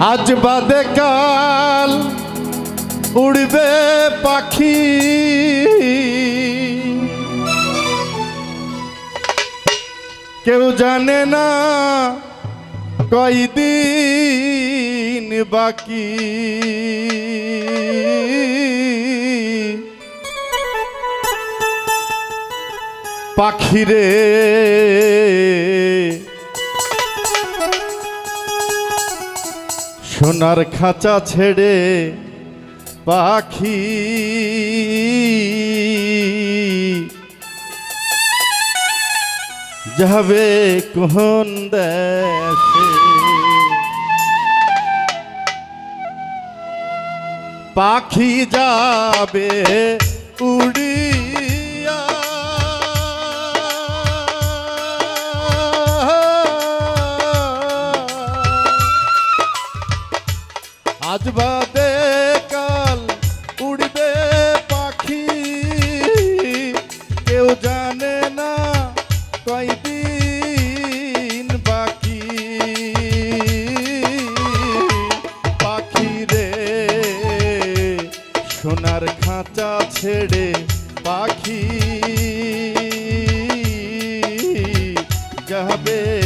আজ বাদে কাল উড়বে পাখি। কেউ জানে না কয়দিন বাকি। পাখিরে সোনার খাঁচা ছেড়ে পাখি। যাবে কোন দেশে? পাখি যাবে উড়িয়া যাবে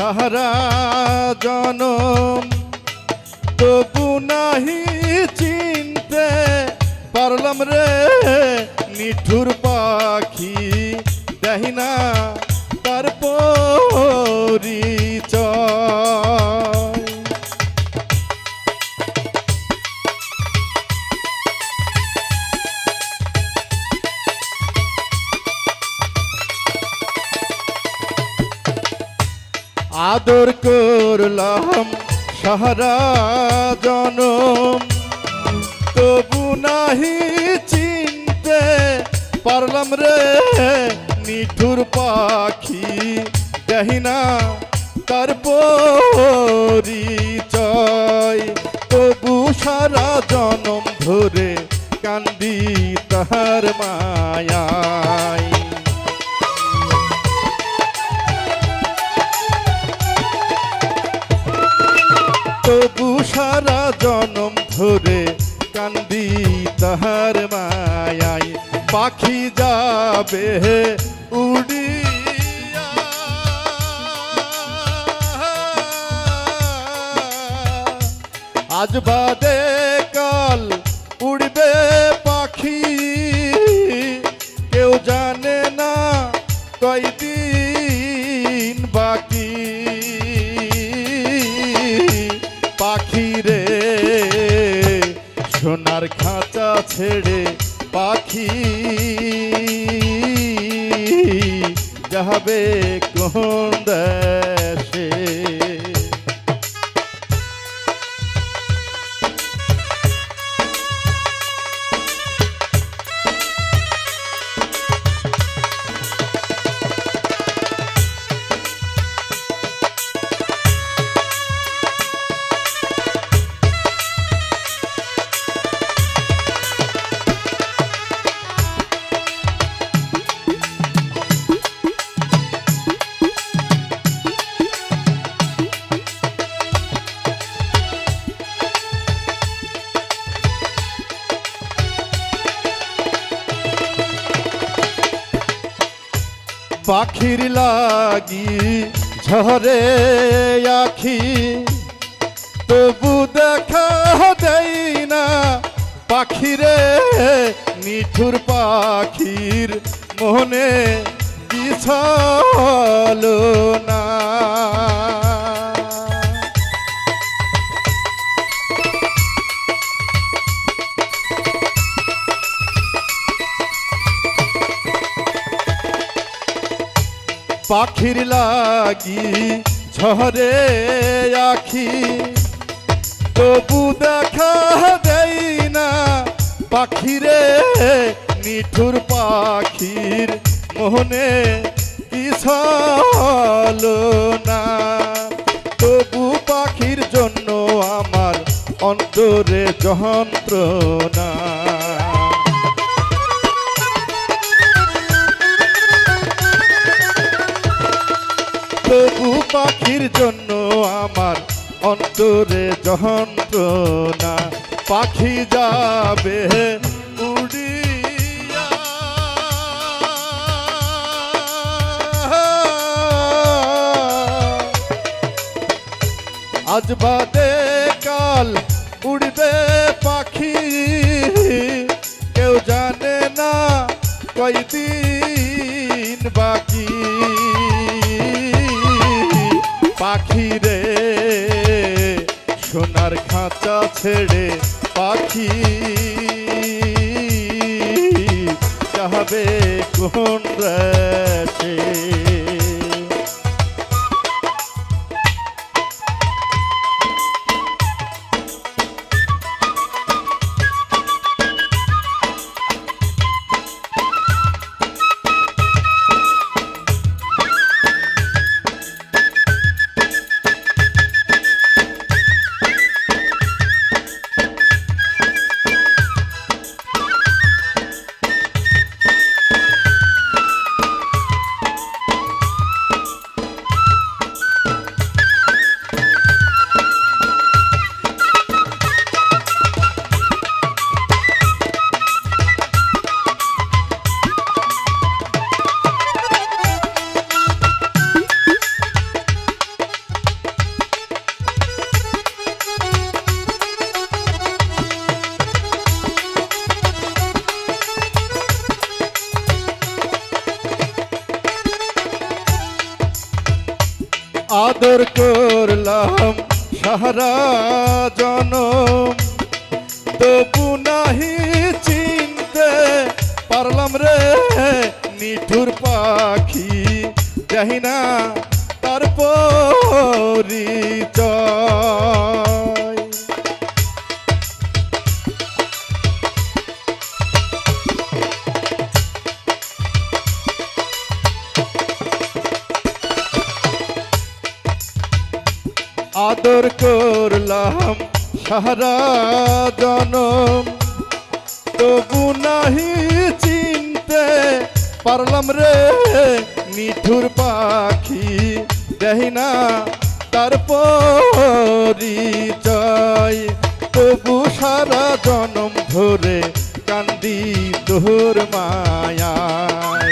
সারা জনম। তবু নাহি চিনতে পারলাম রে নিঠুর পাখি দেহিনা তার সারা জনম। তবু নাহি চিনতে পারলাম রে নিঠুর পাখি। দেহিনা তার পরিচয়। তবু সারা জনম ধরে কান্দি তাহার মায়ায় জনম ধরে কান্দি তাহার মায়াই পাখি যাবে উড়িয়া। আজ বাদে কাল উড়বে পাখি। কেউ জানে না কয়দিন বাকি। পাখি রে সোনার খাঁচা ছেড়ে পাখি যাবে কোন দেশে পাখির লাগি ঝরে আখি। তবু দেখা দেই না পাখিরে, নিঠুর পাখির মনে কি ছলো না। পাখির লাগি, ঝরে আখি। তবু দেখা দেই না পাখিরে, নিঠুর পাখির মোহনে কি ছলো না। তবু পাখির জন্য আমার অন্তরে যন্ত্রণা। পাখির জন্য আমার অন্তরে যন্ত্রণা পাখি যাবে আজ বাদে কাল উড়বে পাখি, কেউ জানে না কয়দিন বাকি। পাখি রে সোনার খাঁচা ছেড়ে পাখি। চাহবে কোন রাশে আদর করলাম সারা জনম। তবু নাহি চিনতে পারলাম রে নিঠুর পাখি। যাই না তার সারা জনম। তবু নাহি চিনতে পারলাম রে নিঠুর পাখি। দেহি না তার পরিচয়। তবু সারা জনম ধরে কান্দি তোর মায়ায়।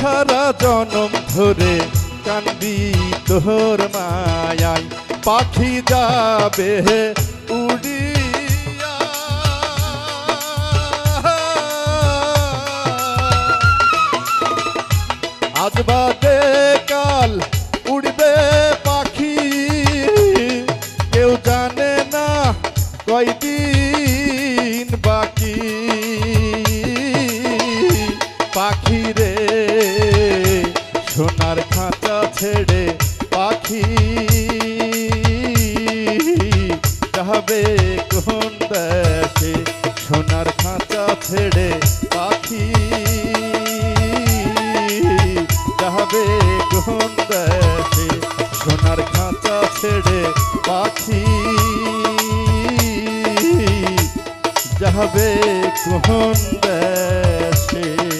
সারা জনম ধরে কান্দি তোর মায়াই। পাখি যাবে উড়িয়া। আজ বাদে কাল উড়বে পাখি। কেউ জানে না কয়দিন বাকি। পাখি ছেড়ে পাখি। যাবে কোন দেশে? সোনার খাঁচা ছেড়ে পাখি। যাবে কোন দেশে? সোনার খাঁচা ছেড়ে পাখি। যাবে কোন দেশে?